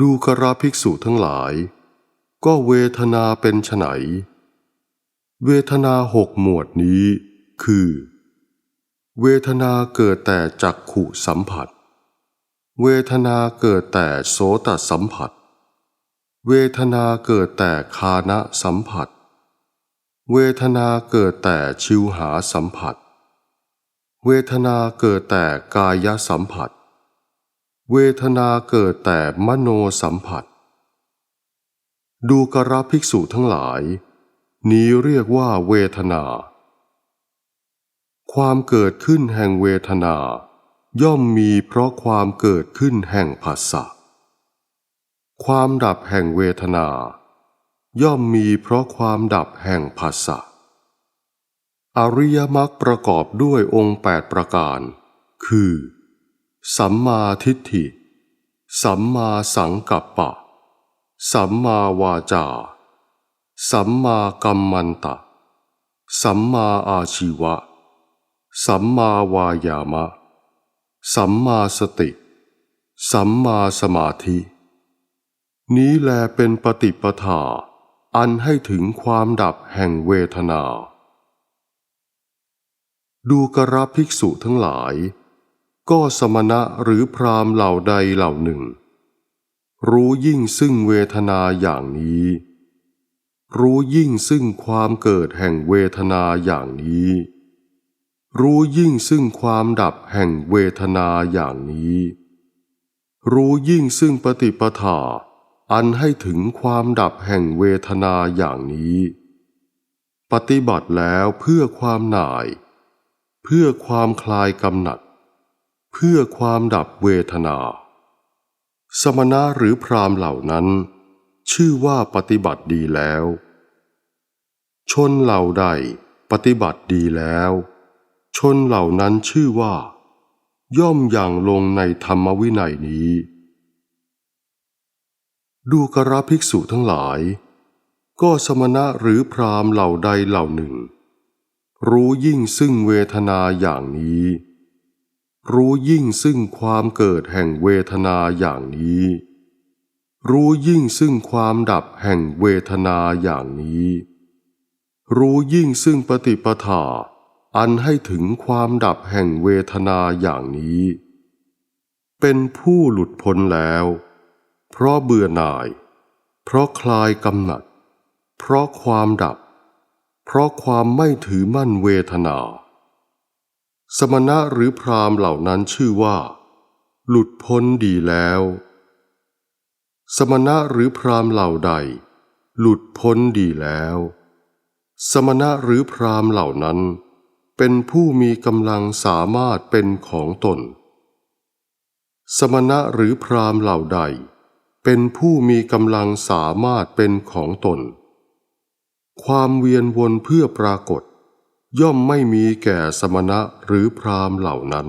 ดูกระภิกษุทั้งหลาย ก็เวทนาเป็นไฉนเวทนาหกหมวดนี้ คือ เวทนาเกิดแต่จักขุสัมผัส เวทนาเกิดแต่โสตสัมผัส เวทนาเกิดแต่คานะสัมผัส เวทนาเกิดแต่ชิวหาสัมผัส เวทนาเกิดแต่กายสัมผัสเเวทนาเกิดแต่มโนสัมผัส ดูกระภิกษุทั้งหลาย นี้เรียกว่าเวทนา ความเกิดขึ้นแห่งเวทนา ย่อมมีเพราะความเกิดขึ้นแห่งภาษะความดับแห่งเวทนา ย่อมมีเพราะความดับแห่งภาษะอริยมรรคประกอบด้วยองค์แปดประการ คือ สัมมาทิฏฐิ สัมมาสังกัปปะ สัมมาวาจา สัมมากัมมันตะ สัมมาอาชีวะ สัมมาวายามะ สัมมาสติ สัมมาสมาธิ นี้แลเป็นปฏิปทาอันให้ถึงความดับแห่งเวทนา ดูกระภิกษุทั้งหลาย ก็สมณะหรือพรามเหล่าใดเหล่าหนึ่ง รู้ยิ่งซึ่งเวทนาอย่างนี้ รู้ยิ่งซึ่งความเกิดแห่งเวทนาอย่างนี้ รู้ยิ่งซึ่งความดับแห่งเวทนาอย่างนี้ รู้ยิ่งซึ่งปฏิปทาอันให้ถึงความดับแห่งเวทนาอย่างนี้ ปฏิบัติแล้วเพื่อความหน่าย เพื่อความคลายกำหนัด เพื่อความดับเวทนา สมณะหรือพรามเหล่านั้น ชื่อว่าปฏิบัติดีแล้ว ชนเหล่าใดปฏิบัติดีแล้ว ชนเหล่านั้นชื่อว่า ย่อมอย่างลงในธรรมวินัยนี้ ดูกระภิกษุทั้งหลาย ก็สมณะหรือพรามเหล่าใดเหล่าหนึ่ง รู้ยิ่งซึ่งเวทนาอย่างนี้ รู้ยิ่งซึ่งความเกิดแห่งเวทนาอย่างนี้ รู้ยิ่งซึ่งความดับแห่งเวทนาอย่างนี้ รู้ยิ่งซึ่งปฏิปทาอันให้ถึงความดับแห่งเวทนาอย่างนี้ เป็นผู้หลุดพ้นแล้ว เพราะเบื่อหน่าย เพราะคลายกำหนัด เพราะความดับ เพราะความไม่ถือมั่นเวทนา สมณะหรือพรามเหล่านั้นชื่อว่า หลุดพ้นดีแล้ว สมณะหรือพรามเหล่าใด หลุดพ้นดีแล้ว สมณะหรือพรามเหล่านั้น เป็นผู้มีกำลังสามารถเป็นของตน สมณะหรือพรามเหล่าใด เป็นผู้มีกำลังสามารถเป็นของตน ความเวียนวนเพื่อปรากฏ ย่อมไม่มีแก่สมณะหรือพราหมณ์เหล่านั้น